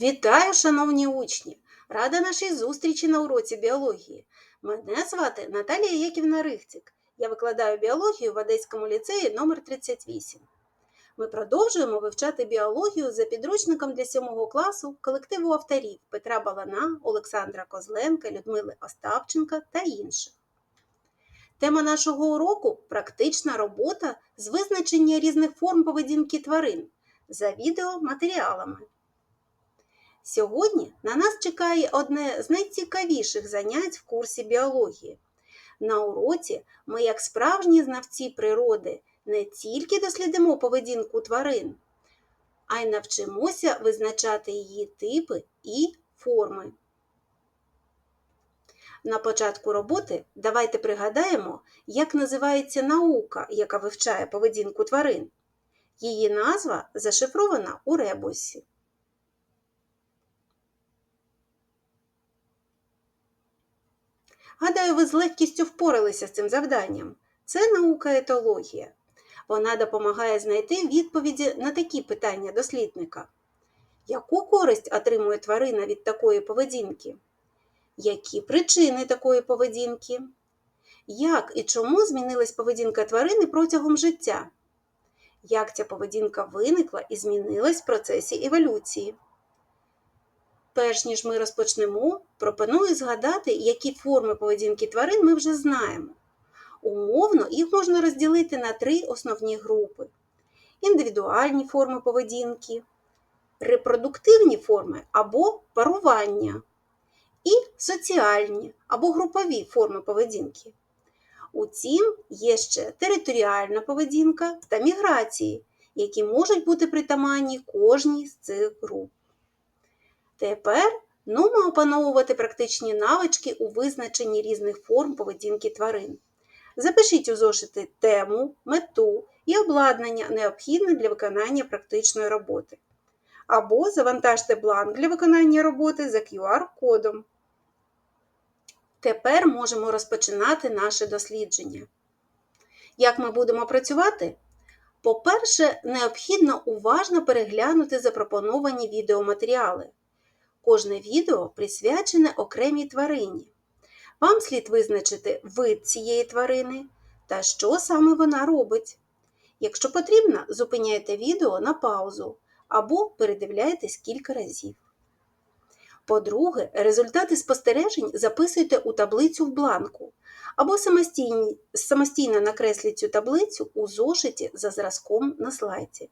Вітаю, шановні учні! Рада нашій зустрічі на уроці біології. Мене звати Наталія Яківна Рихцик. Я викладаю біологію в Одеському ліцеї номер 38. Ми продовжуємо вивчати біологію за підручником для 7 класу колективу авторів Петра Балана, Олександра Козленка, Людмили Остапченка та інших. Тема нашого уроку практична робота з визначення різних форм поведінки тварин за відеоматеріалами. Сьогодні на нас чекає одне з найцікавіших занять в курсі біології. На уроці ми, як справжні знавці природи, не тільки дослідимо поведінку тварин, а й навчимося визначати її типи і форми. На початку роботи давайте пригадаємо, як називається наука, яка вивчає поведінку тварин. Її назва зашифрована у ребусі. Гадаю, ви з легкістю впоралися з цим завданням. Це наука етологія. Вона допомагає знайти відповіді на такі питання дослідника. Яку користь отримує тварина від такої поведінки? Які причини такої поведінки? Як і чому змінилась поведінка тварини протягом життя? Як ця поведінка виникла і змінилась в процесі еволюції? Перш ніж ми розпочнемо, пропоную згадати, які форми поведінки тварин ми вже знаємо. Умовно їх можна розділити на три основні групи: індивідуальні форми поведінки, репродуктивні форми або парування, і соціальні або групові форми поведінки. Утім, є ще територіальна поведінка та міграції, які можуть бути притаманні кожній з цих груп. Тепер нумо опановувати практичні навички у визначенні різних форм поведінки тварин. Запишіть у зошити тему, мету і обладнання, необхідне для виконання практичної роботи. Або завантажте бланк для виконання роботи за QR-кодом. Тепер можемо розпочинати наше дослідження. Як ми будемо працювати? По-перше, необхідно уважно переглянути запропоновані відеоматеріали. Кожне відео присвячене окремій тварині. Вам слід визначити вид цієї тварини та що саме вона робить. Якщо потрібно, зупиняйте відео на паузу або передивляйтесь кілька разів. По-друге, результати спостережень записуйте у таблицю в бланку або самостійно накресліть цю таблицю у зошиті за зразком на слайді.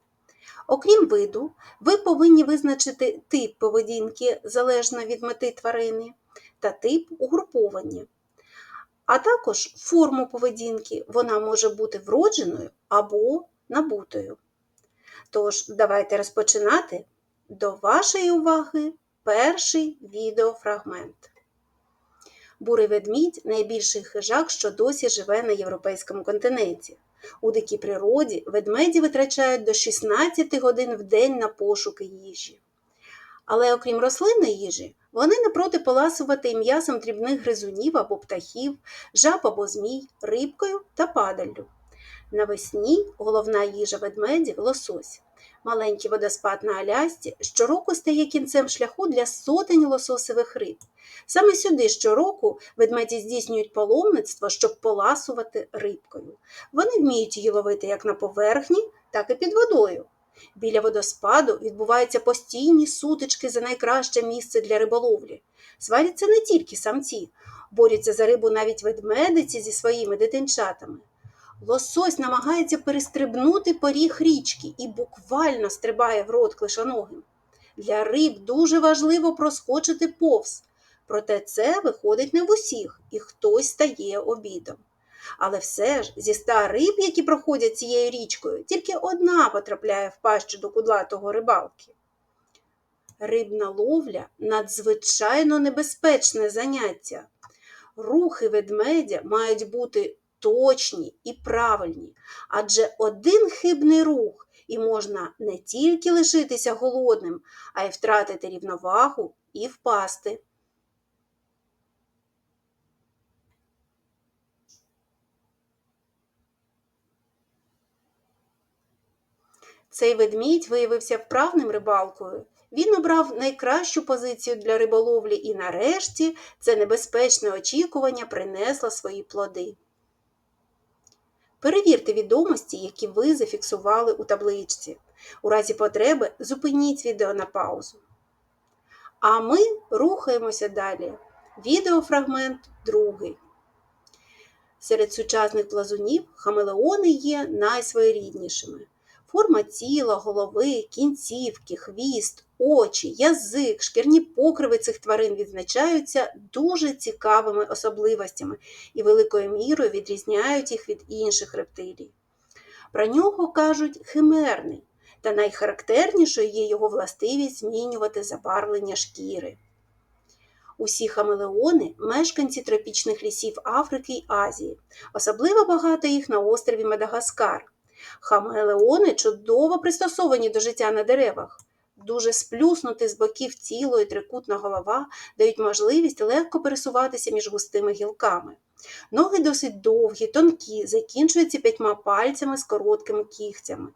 Окрім виду, ви повинні визначити тип поведінки залежно від мети тварини та тип угруповання, а також форму поведінки вона може бути вродженою або набутою. Тож, давайте розпочинати до вашої уваги перший відеофрагмент. Бурий ведмідь найбільший хижак, що досі живе на європейському континенті. У дикій природі ведмеді витрачають до 16 годин в день на пошуки їжі. Але окрім рослинної їжі, вони не проти поласувати і м'ясом дрібних гризунів або птахів, жаб або змій, рибкою та падаллю. Навесні головна їжа ведмедів лосось. Маленький водоспад на Алясці щороку стає кінцем шляху для сотень лососевих риб. Саме сюди щороку ведмеді здійснюють паломництво, щоб поласувати рибкою. Вони вміють її ловити як на поверхні, так і під водою. Біля водоспаду відбуваються постійні сутички за найкраще місце для риболовлі. Сваряться не тільки самці, борються за рибу навіть ведмедиці зі своїми дитинчатами. Лосось намагається перестрибнути поріг річки і буквально стрибає в рот клишаногим. Для риб дуже важливо проскочити повз, проте це виходить не в усіх, і хтось стає обідом. Але все ж зі ста риб, які проходять цією річкою, тільки одна потрапляє в пащу до кудлатого рибалки. Рибна ловля надзвичайно небезпечне заняття. Рухи ведмедя мають бути точні і правильні, адже один хибний рух і можна не тільки лишитися голодним, а й втратити рівновагу і впасти. Цей ведмідь виявився вправним рибалкою. Він обрав найкращу позицію для риболовлі і нарешті це небезпечне очікування принесло свої плоди. Перевірте відомості, які ви зафіксували у табличці. У разі потреби зупиніть відео на паузу. А ми рухаємося далі. Відеофрагмент другий. Серед сучасних плазунів хамелеони є найсвоєріднішими. Форма тіла, голови, кінцівки, хвіст, очі, язик, шкірні покриви цих тварин відзначаються дуже цікавими особливостями і великою мірою відрізняють їх від інших рептилій. Про нього кажуть химерний, та найхарактернішою є його властивість змінювати забарвлення шкіри. Усі хамелеони мешканці тропічних лісів Африки й Азії, особливо багато їх на острові Мадагаскар. Хамелеони чудово пристосовані до життя на деревах. Дуже сплюснути з боків тіло і трикутна голова дають можливість легко пересуватися між густими гілками. Ноги досить довгі, тонкі, закінчуються п'ятьма пальцями з короткими кігтями.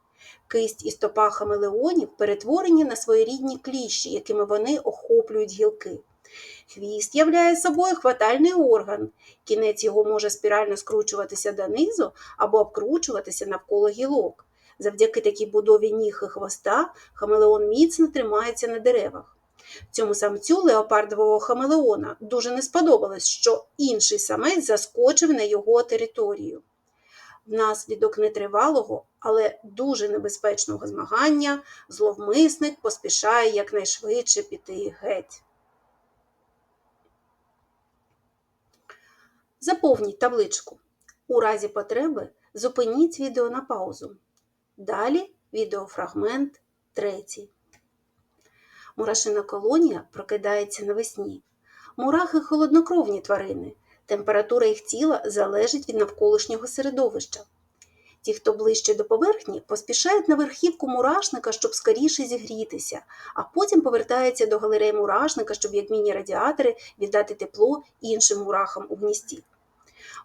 Кисть і стопа хамелеонів перетворені на своєрідні кліщі, якими вони охоплюють гілки. Хвіст являє собою хватальний орган. Кінець його може спірально скручуватися донизу або обкручуватися навколо гілок. Завдяки такій будові ніг і хвоста хамелеон міцно тримається на деревах. Цьому самцю леопардового хамелеона дуже не сподобалось, що інший самець заскочив на його територію. Внаслідок нетривалого, але дуже небезпечного змагання зловмисник поспішає якнайшвидше піти геть. Заповніть табличку. У разі потреби зупиніть відео на паузу. Далі відеофрагмент третій. Мурашина колонія прокидається навесні. Мурахи холоднокровні тварини. Температура їх тіла залежить від навколишнього середовища. Ті, хто ближче до поверхні, поспішають на верхівку мурашника, щоб скоріше зігрітися, а потім повертаються до галереї мурашника, щоб як міні-радіатори віддати тепло іншим мурахам у гнізді.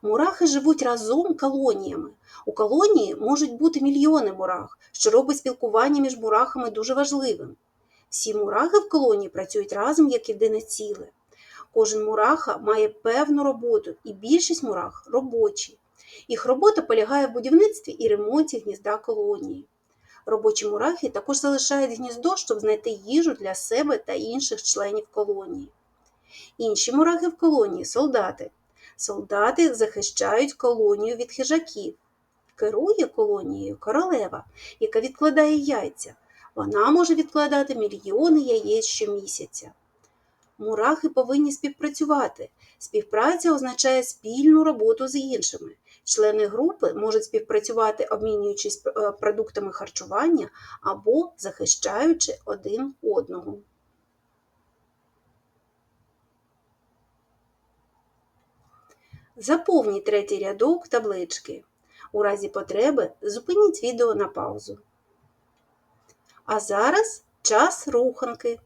Мурахи живуть разом колоніями. У колонії можуть бути мільйони мурах, що робить спілкування між мурахами дуже важливим. Всі мурахи в колонії працюють разом як єдине ціле. Кожен мураха має певну роботу, і більшість мурах робочі. Їх робота полягає в будівництві і ремонті гнізда колонії. Робочі мурахи також залишають гніздо, щоб знайти їжу для себе та інших членів колонії. Інші мурахи в колонії солдати. Солдати захищають колонію від хижаків. Керує колонією королева, яка відкладає яйця. Вона може відкладати мільйони яєць щомісяця. Мурахи повинні співпрацювати. Співпраця означає спільну роботу з іншими. Члени групи можуть співпрацювати, обмінюючись е, продуктами харчування або захищаючи один одного. Заповніть третій рядок таблички. У разі потреби зупиніть відео на паузу. А зараз час руханки.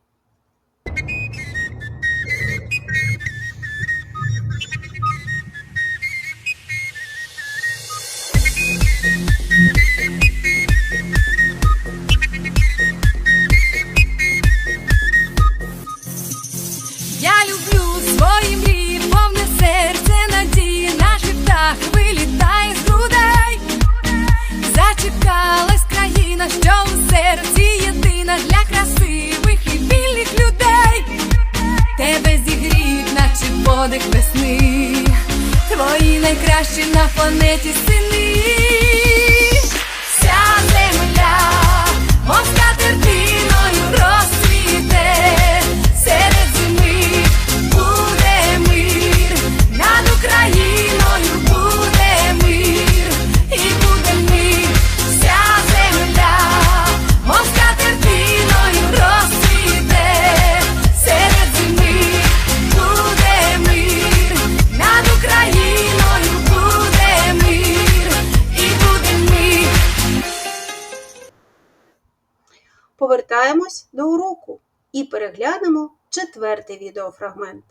Повертаємось до уроку і переглянемо четвертий відеофрагмент.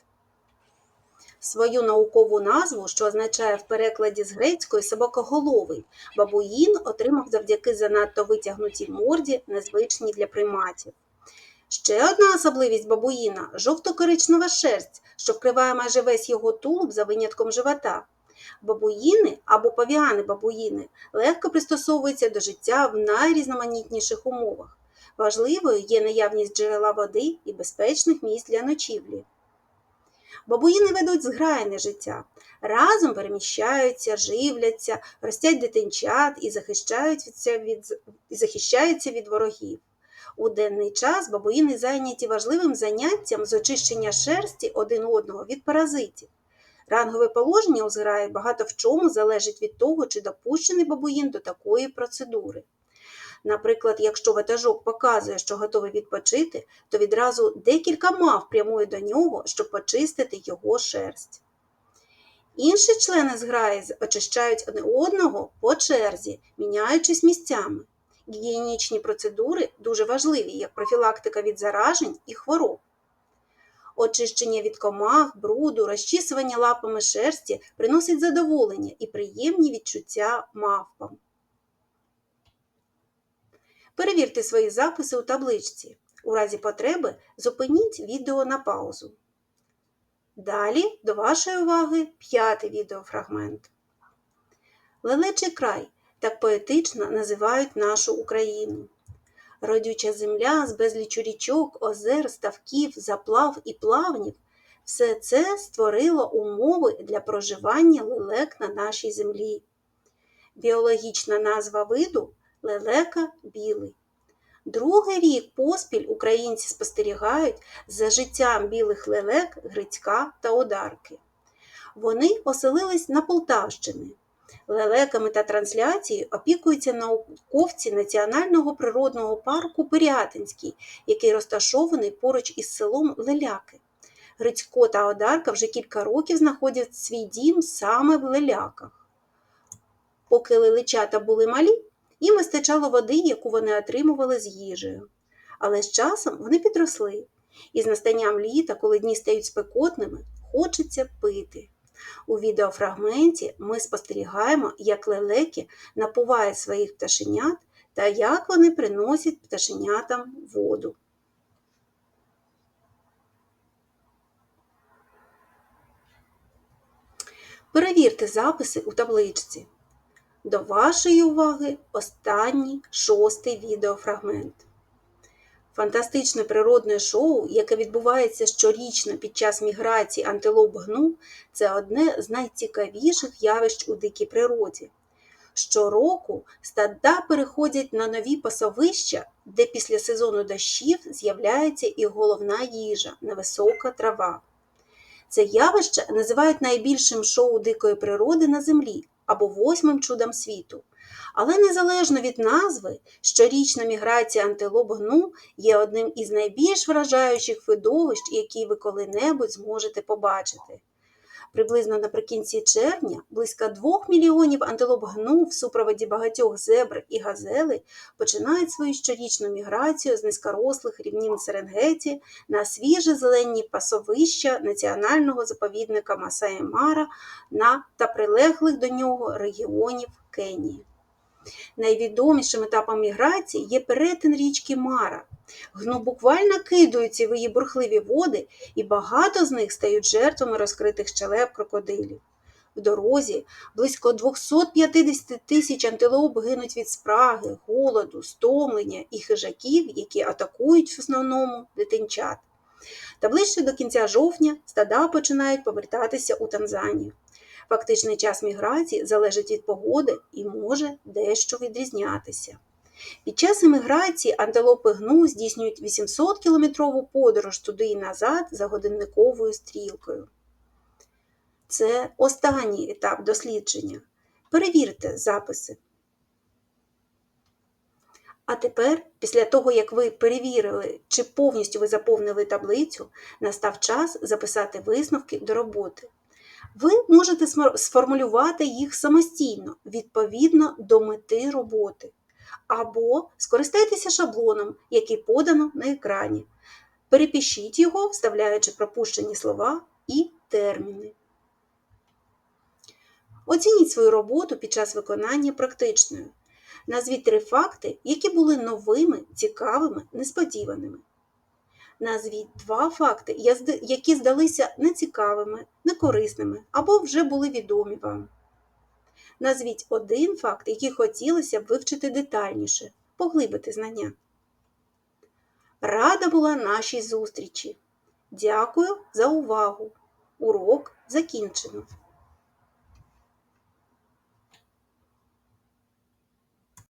Свою наукову назву, що означає в перекладі з грецької собакоголовий, бабуїн отримав завдяки занадто витягнутій морді, незвичній для приматів. Ще одна особливість бабуїна жовто-коричнева шерсть, що вкриває майже весь його тулуб за винятком живота. Бабуїни або павіани бабуїни легко пристосовуються до життя в найрізноманітніших умовах. Важливою є наявність джерела води і безпечних місць для ночівлі. Бабуїни ведуть зграйне життя, разом переміщаються, живляться, ростять дитинчат і захищаються від, і захищаються від ворогів. У денний час бабуїни зайняті важливим заняттям з очищення шерсті один одного від паразитів. Рангове положення у зграї багато в чому залежить від того, чи допущений бабуїн до такої процедури. Наприклад, якщо ватажок показує, що готовий відпочити, то відразу декілька мав прямує до нього, щоб почистити його шерсть. Інші члени зграї очищають одне одного по черзі, міняючись місцями. Гігієнічні процедури дуже важливі як профілактика від заражень і хвороб. Очищення від комах, бруду, розчісування лапами шерсті приносить задоволення і приємні відчуття мавпам. Перевірте свої записи у табличці. У разі потреби зупиніть відео на паузу. Далі до вашої уваги п'ятий відеофрагмент. Лелечий край так поетично називають нашу Україну. Родюча земля з безлічу річок, озер, ставків, заплав і плавнів все це створило умови для проживання лелек на нашій землі. Біологічна назва виду лелека білий. Другий рік поспіль українці спостерігають за життям білих лелек, грицька та одарки. Вони оселились на Полтавщині. Лелеками та трансляцією опікуються науковці Національного природного парку Пирятинський, який розташований поруч із селом Леляки. Грицько та Одарка вже кілька років знаходять свій дім саме в Леляках. Поки леличата були малі, їм вистачало води, яку вони отримували з їжею. Але з часом вони підросли, і з настанням літа, коли дні стають спекотними, хочеться пити. У відеофрагменті ми спостерігаємо, як лелеки напувають своїх пташенят та як вони приносять пташенятам воду. Перевірте записи у табличці. До вашої уваги останній шостий відеофрагмент. Фантастичне природне шоу, яке відбувається щорічно під час міграції антилоп гну, це одне з найцікавіших явищ у дикій природі. Щороку стада переходять на нові пасовища, де після сезону дощів з'являється і головна їжа невисока трава. Це явище називають найбільшим шоу дикої природи на землі або восьмим чудом світу. Але незалежно від назви, щорічна міграція антилоп гну є одним із найбільш вражаючих видовищ, які ви коли-небудь зможете побачити. Приблизно наприкінці червня близько 2 мільйонів антилоп гну в супроводі багатьох зебр і газели починають свою щорічну міграцію з низькорослих рівнін Серенгеті на свіже зелені пасовища національного заповідника Масаємара на та прилеглих до нього регіонів Кенії. Найвідомішим етапом міграції є перетин річки Мара. Гну буквально кидаються в її бурхливі води, і багато з них стають жертвами розкритих щелеп крокодилів. В дорозі близько 250 тисяч антилоп гинуть від спраги, голоду, стомлення і хижаків, які атакують в основному дитинчат. Та ближче до кінця жовтня стада починають повертатися у Танзанію. Фактичний час міграції залежить від погоди і може дещо відрізнятися. Під час еміграції антилопи гну здійснюють 800-кілометрову подорож туди і назад за годинниковою стрілкою. Це останній етап дослідження. Перевірте записи. А тепер, після того, як ви перевірили, чи повністю ви заповнили таблицю, настав час записати висновки до роботи. Ви можете сформулювати їх самостійно, відповідно до мети роботи. Або скористайтеся шаблоном, який подано на екрані. Перепишіть його, вставляючи пропущені слова і терміни. Оцініть свою роботу під час виконання практичною. Назвіть три факти, які були новими, цікавими, несподіваними. Назвіть два факти, які здалися нецікавими, некорисними або вже були відомі вам. Назвіть один факт, який хотілося б вивчити детальніше, поглибити знання. Рада була нашій зустрічі. Дякую за увагу. Урок закінчено.